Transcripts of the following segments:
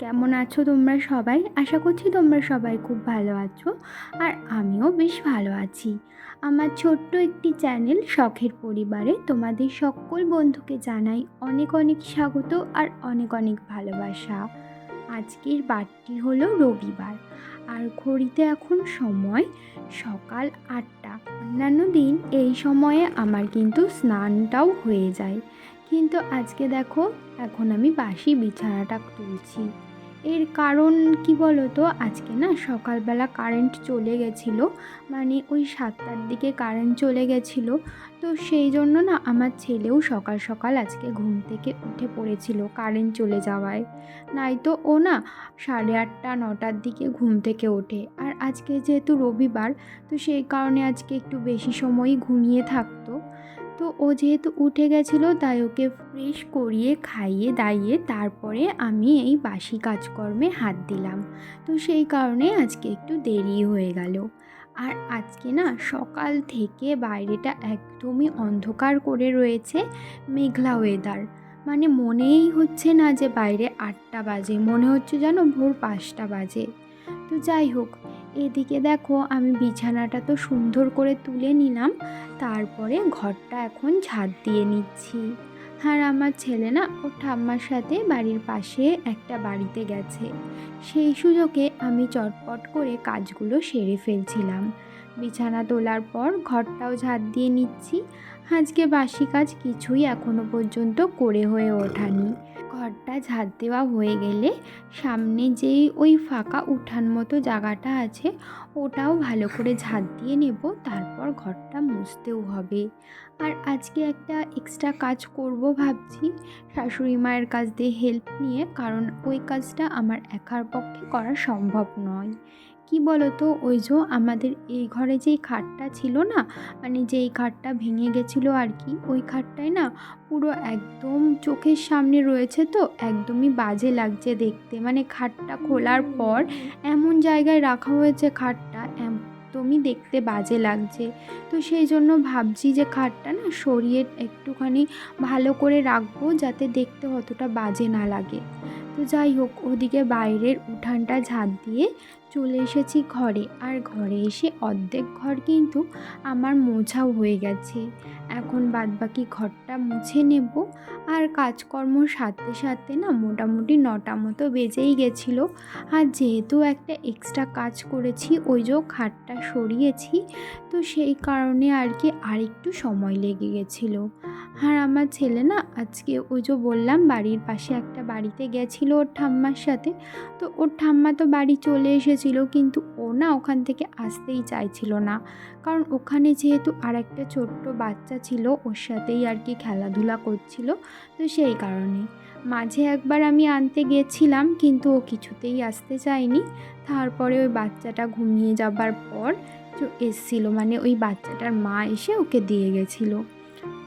কেমন আছো তোমরা সবাই? আশা করছি তোমরা সবাই খুব ভালো আছো আর আমিও বেশ ভালো আছি। আমার ছোট্ট একটি চ্যানেল শখের পরিবারে তোমাদের সকল বন্ধুকে জানাই অনেক অনেক স্বাগত আর অনেক অনেক ভালোবাসা। আজকের বারটি হলো রবিবার আর ঘড়িতে এখন সময় সকাল আটটা। অন্যান্য দিন এই সময়ে আমার কিন্তু স্নানটাও হয়ে যায়। কিন্তু আজকে দেখো, এখন আমি বাসি বিছানাটা তুলছি। এর কারণ কি বলো তো আজকে না সকালবেলা কারেন্ট চলে গেছিল মানে ওই সাতটার দিকে কারেন্ট চলে গেছিল। তো সেই জন্য না আমার ছেলেও সকাল সকাল আজকে ঘুম থেকে উঠে পড়েছিল কারেন্ট চলে যাওয়ায়। নাই তো ও না সাড়ে আটটা, নটার দিকে ঘুম থেকে ওঠে। আর আজকে যেহেতু রবিবার, তো সেই কারণে আজকে একটু বেশি সময়ই ঘুমিয়ে থাকতো। তো ও যেহেতু উঠে গেছিল, তাই ওকে ফ্রেশ করিয়ে, খাইয়ে, দাইয়ে তারপরে আমি এই বাসি কাজকর্মে হাত দিলাম। তো সেই কারণে আজকে একটু দেরি হয়ে গেল। আর আজকে না, সকাল থেকে বাইরেটা একদমই অন্ধকার করে রয়েছে, মেঘলা ওয়েদার মানে মনেই হচ্ছে না যে বাইরে আটটা বাজে, মনে হচ্ছে যেন ভোর পাঁচটা বাজে। তো যাই হোক এদিকে দেখো, আমি বিছানাটা তো সুন্দর করে তুলে নিলাম, তারপরে ঘরটা এখন ঝাড় দিয়ে নিচ্ছি। আর আমার ছেলে না ও ঠাম্মার সাথে বাড়ির পাশে একটা বাড়িতে গেছে। সেই সুযোগে আমি চটপট করে কাজগুলো সেরে ফেলছিলাম। বিছানা তোলার পর ঘরটাও ঝাড় দিয়ে নিচ্ছি। আজকে বাসি কাজ কিছুই এখনও পর্যন্ত করে হয়ে ওঠানি। ঘরটা ঝাড় দেওয়া হয়ে গেলে সামনে যেই ওই ফাঁকা উঠান মতো জায়গাটা আছে, ওটাও ভালো করে ঝাড় দিয়ে নেব, তারপর ঘরটা মুছতেও হবে। আর আজকে একটা এক্সট্রা কাজ করব ভাবছি, শাশুড়ি মায়ের কাছ দিয়ে হেল্প নিয়ে, কারণ ওই কাজটা আমার একার পক্ষে করা সম্ভব নয়। কি বলো তো ওই যে আমাদের এই ঘরে যেই খাটটা ছিল না মানে যেই খাটটা ভেঙে গেছিল আর কি ওই খাটটায় না পুরো একদম চোখের সামনে রয়েছে তো একদমই বাজে লাগছে দেখতে। মানে খাটটা খোলার পর এমন জায়গায় রাখা হয়েছে খাটটা একদমই দেখতে বাজে লাগছে। তো সেই জন্য ভাবছি যে খাটটা না সরিয়ে একটুখানি ভালো করে রাখব যাতে দেখতে অতটা বাজে না লাগে। তো যাই হোক ওদিকে বাইরের উঠানটা ঝাঁট দিয়ে চলে এসেছি ঘরে। আর ঘরে এসে অর্ধেক ঘর কিন্তু আমার মোছাও হয়ে গেছে। এখন বাদবাকি ঘরটা মুছে নেব। আর কাজকর্ম সারতে সারতে না মোটামুটি নটা মতো বেজেই গেছিল। আর যেহেতু একটা এক্সট্রা কাজ করেছি, ওই যে খাটটা সরিয়েছি, তো সেই কারণে আর কি আরেকটু সময় লেগে গেছিল। আর আমার ছেলে না আজকে ওই যে বললাম বাড়ির পাশে একটা বাড়িতে গেছিল ওর ঠাম্মার সাথে। তো ওর ঠাম্মা তো বাড়ি চলে এসেছিল কিন্তু ও না ওখান থেকে আসতেই চাইছিল না। কারণ ওখানে যেহেতু আর একটা ছোট্ট বাচ্চা ছিল ওর সাথেই আর কি খেলাধুলা করছিল। তো সেই কারণে মাঝে একবার আমি আনতে গেছিলাম কিন্তু ও কিছুতেই আসতে চায়নি। তারপরে ওই বাচ্চাটা ঘুমিয়ে যাবার পর এসছিল মানে ওই বাচ্চাটার মা এসে ওকে দিয়ে গেছিল।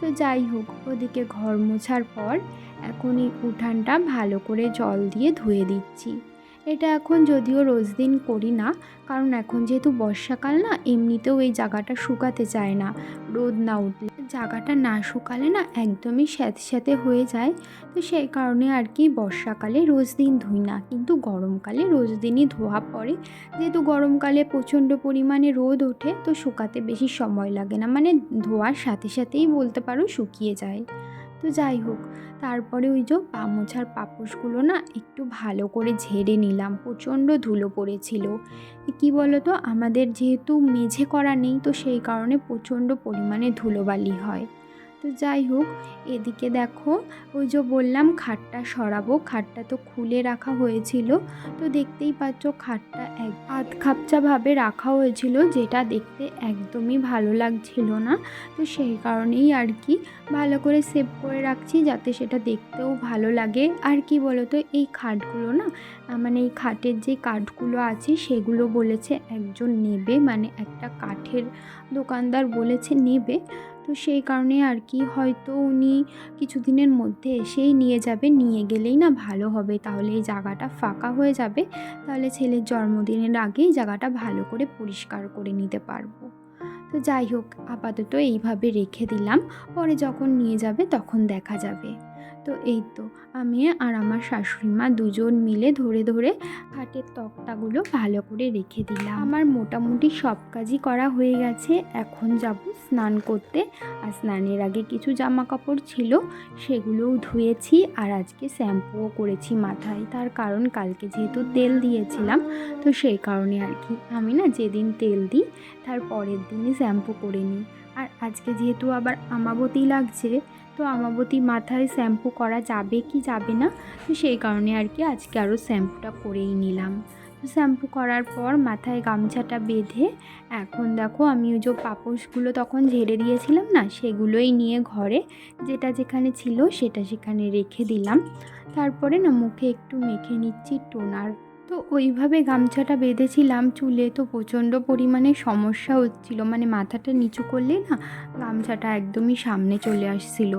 তো যাই হোক, ওদিকে ঘর মোছার পর এখন এই উঠানটা ভালো করে জল দিয়ে ধুয়ে দিচ্ছি। এটা এখন যদিও রোজ দিন করি না, কারণ এখন যেহেতু বর্ষাকাল না, এমনিতেও এই জায়গাটা শুকাতে চায় না, রোদ না উঠলে। জায়গাটা না শুকালে না একদমই স্যাঁতে স্যাঁতে হয়ে যায়। তো সেই কারণে আর কি বর্ষাকালে রোজ দিন ধুই না, কিন্তু গরমকালে রোজ দিনই ধোয়া পড়ে। যেহেতু গরমকালে প্রচণ্ড পরিমাণে রোদ ওঠে, তো শুকাতে বেশি সময় লাগে না। মানে ধোয়ার সাথে সাথেই বলতে পারো শুকিয়ে যায়। তো যাই হোক, তারপরে ওই যে পা মোছার পাপোশগুলো না একটু ভালো করে ঝেড়ে নিলাম, প্রচণ্ড ধুলো পড়েছিল। কি বলো তো আমাদের যেহেতু মেঝে করা নেই, তো সেই কারণে প্রচণ্ড পরিমাণে ধুলোবালি হয়। তো যাই হোক, এদিকে দেখো, ওই যে বললাম খাটটা সরাবো, খাটটা তো খুলে রাখা হয়েছিল। তো দেখতেই পাচ্ছ খাটটা এক আধ খাপচাভাবে রাখা হয়েছিল, যেটা দেখতে একদমই ভালো লাগছিল না। তো সেই কারণেই আর কি ভালো করে সেভ করে রাখছি, যাতে সেটা দেখতেও ভালো লাগে। আর কি বলতো, এই খাটগুলো না মানে এই খাটের যে কাঠগুলো আছে, সেগুলো বলেছে একজন নেবে মানে একটা কাঠের দোকানদার বলেছে নেবে। তো সেই কারণে আর কি হয়তো উনি কিছুদিনের মধ্যে এসেই নিয়ে যাবে, নিয়ে গেলেই না ভালো হবে। তাহলে এই জায়গাটা ফাঁকা হয়ে যাবে। তাহলে ছেলের জন্মদিনের আগেই জায়গাটা ভালো করে পরিষ্কার করে নিতে পারব। তো যাই হোক, আপাতত এইভাবে রেখে দিলাম। পরে যখন নিয়ে যাবে তখন দেখা যাবে। তো এই তো, আমি আর আমার শাশুড়ি মা দুজন মিলে ধরে ধরে খাটের তক্তাগুলো ভালো করে রেখে দিলাম। আমার মোটামুটি সব কাজই করা হয়ে গেছে। এখন যাব স্নান করতে। আর স্নানের আগে কিছু জামা কাপড় ছিল, সেগুলোও ধুয়েছি। আর আজকে শ্যাম্পুও করেছি মাথায়। তার কারণ কালকে যেহেতু তেল দিয়েছিলাম, তো সেই কারণে আর কি। আমি না যেদিন তেল দিই, তার পরের দিনই শ্যাম্পু করে নিই। আর আজকে যেহেতু আবার আমাবতী লাগছে তো আমাবতী মাথায় শ্যাম্পু করা যাবে কি যাবে না? তো সেই কারণে আর কি আজকে আরও শ্যাম্পুটা করেই নিলাম। তো শ্যাম্পু করার পর মাথায় গামছাটা বেঁধে এখন দেখো আমি ওই যে পাপোশগুলো তখন ঝেড়ে দিয়েছিলাম না, সেগুলোই নিয়ে ঘরে যেটা যেখানে ছিল সেটা সেখানে রেখে দিলাম। তারপরে না মুখে একটু মেখে নিচ্ছি টোনার তো ওইভাবে গামছাটা বেঁধেছিলাম, চুলে তো প্রচণ্ড পরিমাণে সমস্যা হচ্ছিল। মানে মাথাটা নিচু করলে না গামছাটা একদমই সামনে চলে আসছিল।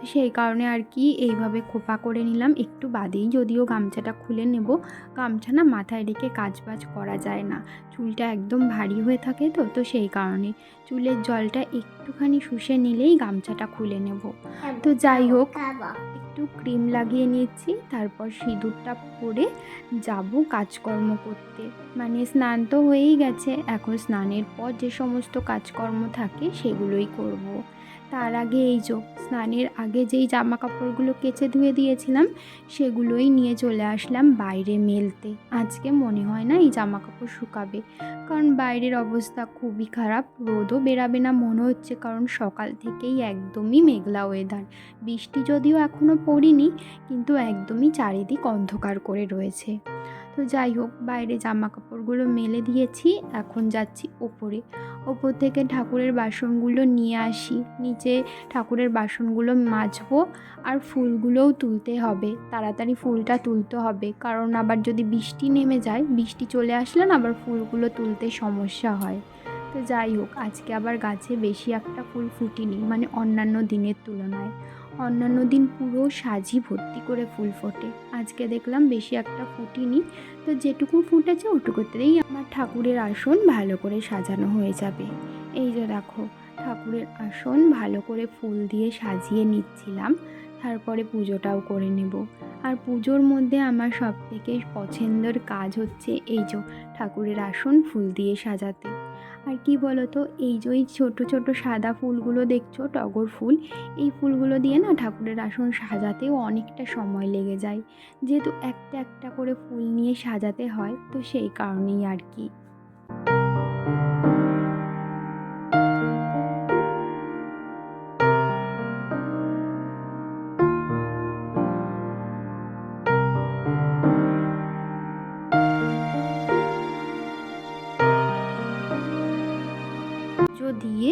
তো সেই কারণে আর কি এইভাবে খোপা করে নিলাম। একটু বাদেই যদিও গামছাটা খুলে নেব, গামছা না মাথায় রেখে কাজ বাজ করা যায় না। চুলটা একদম ভারী হয়ে থাকে তো তো সেই কারণে চুলের জলটা একটুখানি শুষে নিলেই গামছাটা খুলে নেব তো যাই হোক, একটু ক্রিম লাগিয়ে নিচ্ছি, তারপর সিঁদুরটা পরে যাব কাজকর্ম করতে মানে স্নান তো হয়েই গেছে, এখন স্নানের পর যে সমস্ত কাজকর্ম থাকে সেগুলোই করব। তার আগে এই যে স্নানের আগে যেই জামা কাপড়গুলো কেচে ধুয়ে দিয়েছিলাম, সেগুলোই নিয়ে চলে আসলাম বাইরে মেলতে। আজকে মনে হয় না এই জামা কাপড় শুকাবে। কারণ বাইরের অবস্থা খুবই খারাপ, রোদও বেরাবে না মনে হচ্ছে কারণ সকাল থেকেই একদমই মেঘলা ওয়েদার বৃষ্টি যদিও এখনও পড়িনি, কিন্তু একদমই চারিদিক অন্ধকার করে রয়েছে। তো যাই হোক, বাইরে জামা কাপড়গুলো মেলে দিয়েছি, এখন যাচ্ছি ওপরে। ওপর থেকে ঠাকুরের বাসনগুলো নিয়ে আসি, নিচে ঠাকুরের বাসনগুলো মাজবো আর ফুলগুলোও তুলতে হবে, তাড়াতাড়ি ফুলটা তুলতে হবে, কারণ আবার যদি বৃষ্টি নেমে যায়, বৃষ্টি চলে আসলে না আবার ফুলগুলো তুলতে সমস্যা হয়। তো যাই হোক, আজকে আবার গাছে বেশি একটা ফুল ফুটিনি মানে অন্যান্য দিনের তুলনায়। অন্যান্য দিন পুরো সাজি ভর্তি করে ফুল ফোটে। আজকে দেখলাম বেশি একটা ফুটিনি, তো যেটুকু ফুটেছে ওটুকুতেই আমার ঠাকুরের আসন ভালো করে সাজানো হয়ে যাবে। এই যে দেখো, ঠাকুরের আসন ভালো করে ফুল দিয়ে সাজিয়ে নিচ্ছিলাম, তারপরে পুজোটাও করে নেব। আর পুজোর মধ্যে আমার সব থেকে পছন্দের কাজ হচ্ছে এই যে ঠাকুরের আসন ফুল দিয়ে সাজাতে। আর কি বলো তো এই যে ওই ছোটো ছোটো সাদা ফুলগুলো দেখছ, টগর ফুল, এই ফুলগুলো দিয়ে না ঠাকুরের আসন সাজাতেও অনেকটা সময় লেগে যায়। যেহেতু একটা একটা করে ফুল নিয়ে সাজাতে হয়, তো সেই কারণেই আর কি।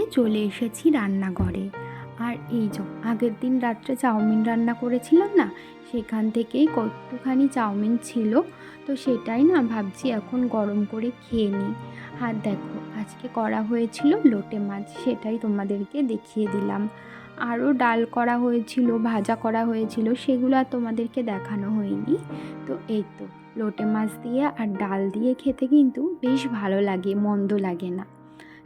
দিয়ে চলে এসেছি রান্নাঘরে। আর এই যে, আগের দিন রাত্রে চাউমিন রান্না করেছিলাম না, সেখান থেকেই কতখানি চাউমিন ছিল। তো সেটাই না ভাবছি এখন গরম করে খেয়ে নিই। আর দেখো, আজকে করা হয়েছিল লোটে মাছ, সেটাই তোমাদেরকে দেখিয়ে দিলাম। আরও ডাল করা হয়েছিল, ভাজা করা হয়েছিল, সেগুলো আর তোমাদেরকে দেখানো হয়নি। তো এই তো, লোটে মাছ দিয়ে আর ডাল দিয়ে খেতে কিন্তু বেশ ভালো লাগে, মন্দ লাগে না।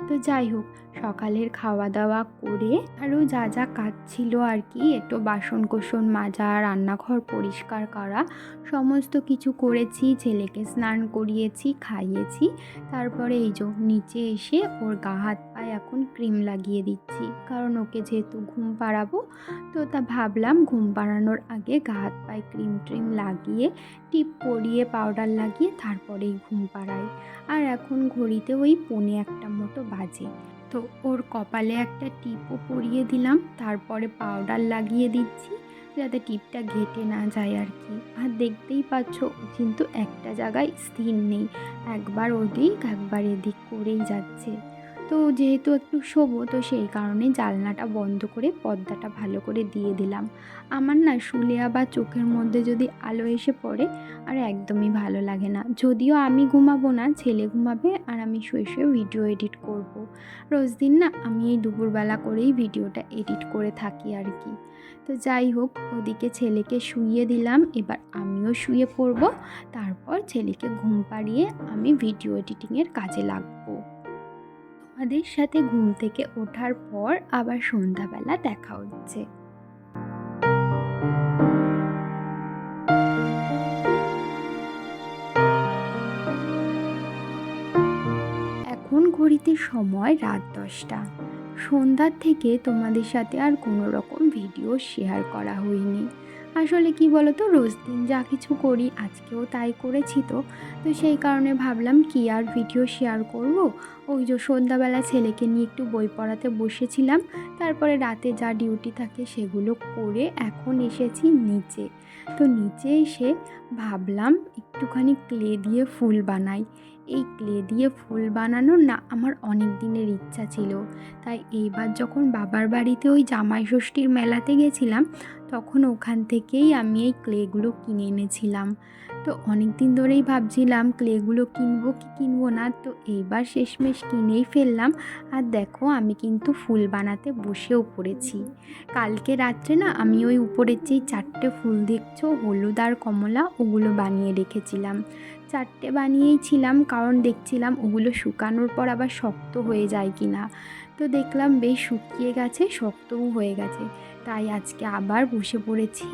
তো যাই হোক, সকালের খাওয়া দাওয়া করে আরও যা যা কাজ ছিল আর কি, একটু বাসন কোসন মাজা, রান্নাঘর পরিষ্কার করা, সমস্ত কিছু করেছি, ছেলেকে স্নান করিয়েছি, খাইয়েছি, তারপরে এই যে নিচে এসে ওর গা হাত পায়ে এখন ক্রিম লাগিয়ে দিচ্ছি। কারণ ওকে যেহেতু ঘুম পাড়াবো, তো তা ভাবলাম ঘুম পাড়ানোর আগে গা হাত পায়ে ক্রিম ট্রিম লাগিয়ে, টিপ পরিয়ে পাউডার লাগিয়ে তারপরেই ঘুম পাড়াই। আর এখন ঘড়িতে ওই পৌনে একটা মতো বাজে। তো ওর কপালে একটা টিপও পরিয়ে দিলাম, তারপরে পাউডার লাগিয়ে দিচ্ছি, যাতে টিপটা ঘেটে না যায় আর কি। আর দেখতেই পাচ্ছ কিন্তু একটা জায়গায় স্থির নেই। একবার ওদিক, একবার এদিক করেই যাচ্ছে। তো যেহেতু একটু শোবো, তো সেই কারণে জানলাটা বন্ধ করে পর্দাটা ভালো করে দিয়ে দিলাম। আমার না শুলে আবার চোখের মধ্যে যদি আলো এসে পড়ে, আর একদমই ভালো লাগে না। যদিও আমি ঘুমাবো না, ছেলে ঘুমাবে আর আমি শুয়ে শুয়ে ভিডিও এডিট করব। রোজ দিন না আমি এই দুপুরবেলা করেই ভিডিওটা এডিট করে থাকি আর কি। তো যাই হোক, ওদিকে ছেলেকে শুইয়ে দিলাম, এবার আমিও শুয়ে পড়ব। তারপর ছেলেকে ঘুম পাড়িয়ে আমি ভিডিও এডিটিংয়ের কাজে লাগবো। তোমাদের সাথে ঘুম থেকে ওঠার পর আবার সন্ধ্যাবেলা দেখা হচ্ছে। এখন ঘড়িতে সময় রাত দশটা। সন্ধ্যার থেকে তোমাদের সাথে আর কোনো রকম ভিডিও শেয়ার করা হয়নি। আসলে কি বলো তো রোজ দিন যা কিছু করি, আজকেও তাই করেছি তো। তো সেই কারণে ভাবলাম কি আর ভিডিও শেয়ার করব? ওই যে সন্ধ্যাবেলা ছেলেকে নিয়ে একটু বই পড়াতে বসেছিলাম। তারপরে রাতে যা ডিউটি থাকে সেগুলো করে এখন এসেছি নিচে। তো নিচে এসে ভাবলাম একটুখানি ক্লে দিয়ে ফুল বানাই। এই ক্লে দিয়ে ফুল বানানোর না আমার অনেক দিনের ইচ্ছা ছিল। তাই এইবার যখন বাবার বাড়িতে ওই জামাই ষষ্ঠীর মেলাতে গেছিলাম তখন ওখান থেকেই আমি এই ক্লেগুলো কিনে এনেছিলাম। তো অনেক দিন ধরেই ভাবছিলাম, ক্লেগুলো কিনবো কি কিনবো না? তো এইবার শেষমেশ কিনেই ফেললাম। আর দেখো, আমি কিন্তু ফুল বানাতে বসেও পড়েছি। কালকে রাত্রে না আমি ওই উপরের যেই চারটে ফুল দেখছ, হলুদ আর কমলা, ওগুলো বানিয়ে রেখেছিলাম। চারটে বানিয়েই ছিলাম কারণ দেখছিলাম ওগুলো শুকানোর পর আবার শক্ত হয়ে যায় কি না তো দেখলাম বেশ শুকিয়ে গেছে, শক্তও হয়ে গেছে। তাই আজকে আবার বসে পড়েছি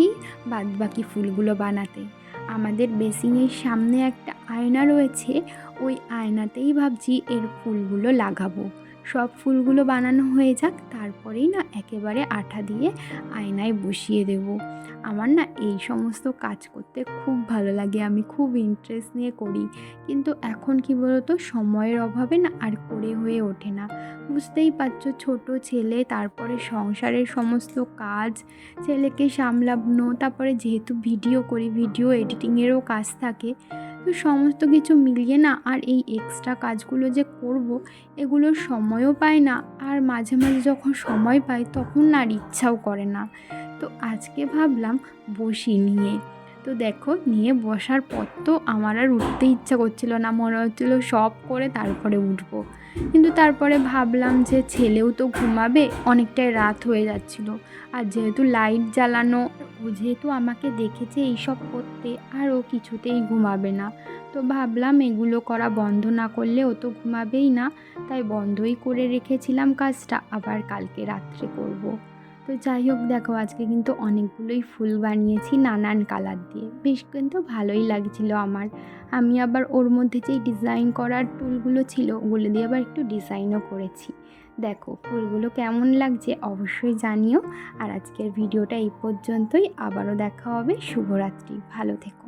বাদবাকি ফুলগুলো বানাতে। আমাদের বেসিংয়ের সামনে একটা আয়না রয়েছে, ওই আয়নাতেই ভাবছি এর ফুলগুলো লাগাবো। সব ফুলগুলো বানানো হয়ে যাক, তারপরেই না একেবারে আঠা দিয়ে আয়নায় বসিয়ে দেব। আমার না এই সমস্ত কাজ করতে খুব ভালো লাগে, আমি খুব ইন্টারেস্ট নিয়ে করি। কিন্তু এখন কি বলতো, সময়ের অভাবে না আর করে হয়ে ওঠে না। বুঝতেই পারছ, ছোট ছেলে, তারপরে সংসারের সমস্ত কাজ, ছেলেকে সামলানো, তারপরে যেহেতু ভিডিও করি ভিডিও এডিটিংয়েরও কাজ থাকে, তো সমস্ত কিছু মিলিয়ে না আর এই এক্সট্রা কাজগুলো যে করব এগুলোর সময়ও পাই না। আর মাঝে মাঝে যখন সময় পাই, তখন আর ইচ্ছাও করে না। তো আজকে ভাবলাম বসি নিয়ে। তো দেখো, নিয়ে বসার পর তো আমার আর উঠতে ইচ্ছা করছিল না। মনে হচ্ছিল সব করে তারপরে উঠবো। কিন্তু তারপরে ভাবলাম যে ছেলেও তো ঘুমাবে, অনেকটাই রাত হয়ে যাচ্ছিল। আর যেহেতু লাইট জ্বালানো, ও যেহেতু আমাকে দেখেছে এইসব করতে, আর ও কিছুতেই ঘুমাবে না। তো ভাবলাম এগুলো করা বন্ধ না করলে ও তো ঘুমাবেই না। তাই বন্ধই করে রেখেছিলাম কাজটা, আবার কালকে রাত্রে করব। তো যাই হোক, দেখো আজকে কিন্তু অনেকগুলোই ফুল বানিয়েছি নানান কালার দিয়ে। বেশ কিন্তু ভালোই লাগছিল আমার। আমি আবার ওর মধ্যে যেই ডিজাইন করার টুলগুলো ছিল, ওগুলো দিয়ে আবার একটু ডিজাইনও করেছি। দেখো, ফুলগুলো কেমন লাগছে অবশ্যই জানিও। আর আজকের ভিডিওটা এই পর্যন্তই। আবারও দেখা হবে। শুভরাত্রি। ভালো থেকো।